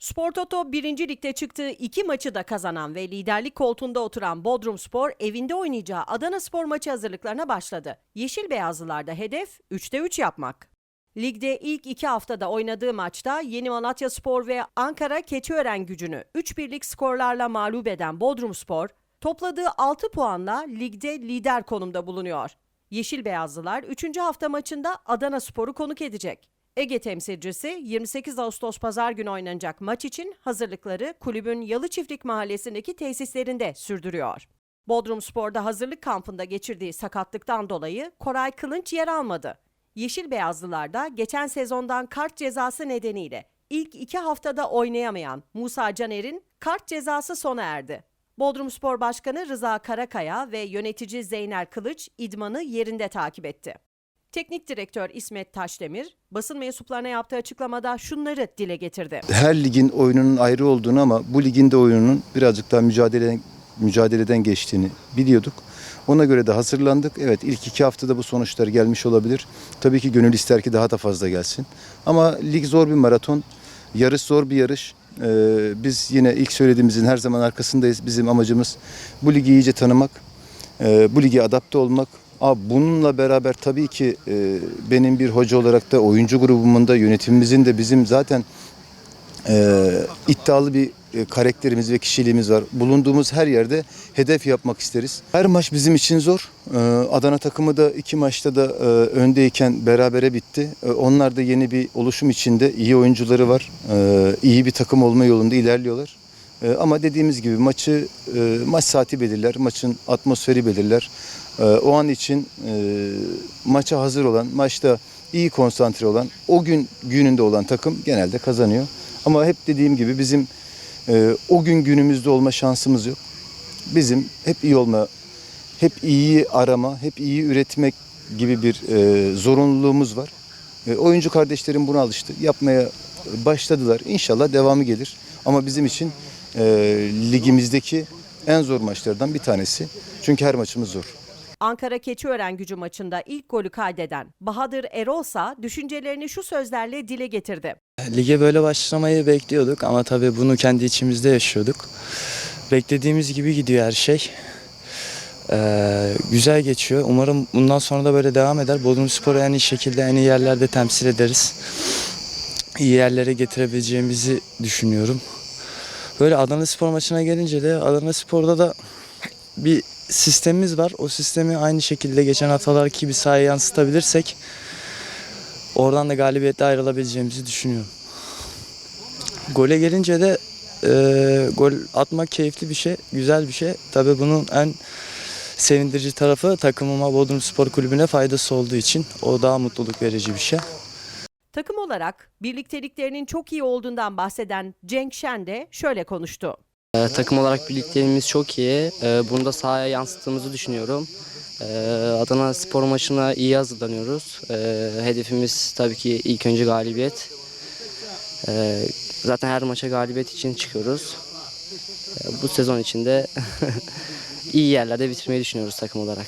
Spor Toto 1. Lig'de çıktığı iki maçı da kazanan ve liderlik koltuğunda oturan Bodrum Spor evinde oynayacağı Adana Spor maçı hazırlıklarına başladı. Yeşil Beyazlılarda hedef 3'te 3 yapmak. Ligde ilk iki haftada oynadığı maçta Yeni Malatya Spor ve Ankara Keçiören gücünü 3 birlik skorlarla mağlup eden Bodrum Spor, topladığı 6 puanla ligde lider konumda bulunuyor. Yeşil Beyazlılar 3. hafta maçında Adana Spor'u konuk edecek. Ege temsilcisi 28 Ağustos pazar günü oynanacak maç için hazırlıkları kulübün Yalı Çiftlik Mahallesi'ndeki tesislerinde sürdürüyor. Bodrum Spor'da hazırlık kampında geçirdiği sakatlıktan dolayı Koray Kılınç yer almadı. Yeşil Beyazlılar da geçen sezondan kart cezası nedeniyle ilk iki haftada oynayamayan Musa Caner'in kart cezası sona erdi. Bodrum Spor Başkanı Rıza Karakaya ve yönetici Zeynel Kılıç idmanı yerinde takip etti. Teknik direktör İsmet Taşdemir, basın mensuplarına yaptığı açıklamada şunları dile getirdi. her ligin oyununun ayrı olduğunu ama bu ligin de oyununun birazcık daha mücadele mücadeleden geçtiğini biliyorduk. Ona göre de hazırlandık. Evet ilk iki haftada bu sonuçlar gelmiş olabilir. Tabii ki gönül ister ki daha da fazla gelsin. Ama lig zor bir maraton. Yarış zor bir yarış. Ee, biz yine ilk söylediğimizin her zaman arkasındayız. Bizim amacımız bu ligi iyice tanımak, e, bu lige adapte olmak. Aa, bununla beraber tabii ki e, benim bir hoca olarak da oyuncu grubumun da yönetimimizin de bizim zaten e, iddialı bir e, karakterimiz ve kişiliğimiz var. Bulunduğumuz her yerde hedef yapmak isteriz. Her maç bizim için zor. E, Adana takımı da iki maçta da e, öndeyken berabere bitti. E, onlar da yeni bir oluşum içinde iyi oyuncuları var. E, iyi bir takım olma yolunda ilerliyorlar. E, ama dediğimiz gibi maçı e, maç saati belirler, maçın atmosferi belirler. E, o an için e, maça hazır olan, maçta iyi konsantre olan, o gün gününde olan takım genelde kazanıyor. Ama hep dediğim gibi bizim e, o gün günümüzde olma şansımız yok. Bizim hep iyi olma, hep iyiyi arama, hep iyi üretmek gibi bir e, zorunluluğumuz var. Oyuncu kardeşlerim buna alıştı. Yapmaya başladılar. İnşallah devamı gelir. Ama bizim için e, ligimizdeki en zor maçlardan bir tanesi. Çünkü her maçımız zor. Ankara Keçiören gücü maçında ilk golü kaydeden Bahadır Erolsa düşüncelerini şu sözlerle dile getirdi. Lige böyle başlamayı bekliyorduk ama tabii bunu kendi içimizde yaşıyorduk. Beklediğimiz gibi gidiyor her şey. Ee, güzel geçiyor. Umarım bundan sonra da böyle devam eder. Bodrum Spor'u en iyi şekilde en iyi yerlerde temsil ederiz. İyi yerlere getirebileceğimizi düşünüyorum. Böyle Adana Spor maçına gelince de Adana Spor'da da bir sistemimiz var. O sistemi aynı şekilde geçen haftalarki gibi sahaya yansıtabilirsek oradan da galibiyetle ayrılabileceğimizi düşünüyorum. Gole gelince de e, gol atmak keyifli bir şey, güzel bir şey. Tabii bunun en sevindirici tarafı takımıma Bodrum Spor Kulübü'ne faydası olduğu için o daha mutluluk verici bir şey. Takım olarak birlikteliklerinin çok iyi olduğundan bahseden Cenk Şen de şöyle konuştu. Ee, takım olarak birliklerimiz çok iyi. Ee, bunu da sahaya yansıttığımızı düşünüyorum. Ee, Adana spor maçına iyi hazırlanıyoruz. Ee, hedefimiz tabii ki ilk önce galibiyet. Ee, zaten her maça galibiyet için çıkıyoruz. Ee, bu sezon içinde iyi yerlerde bitirmeyi düşünüyoruz takım olarak.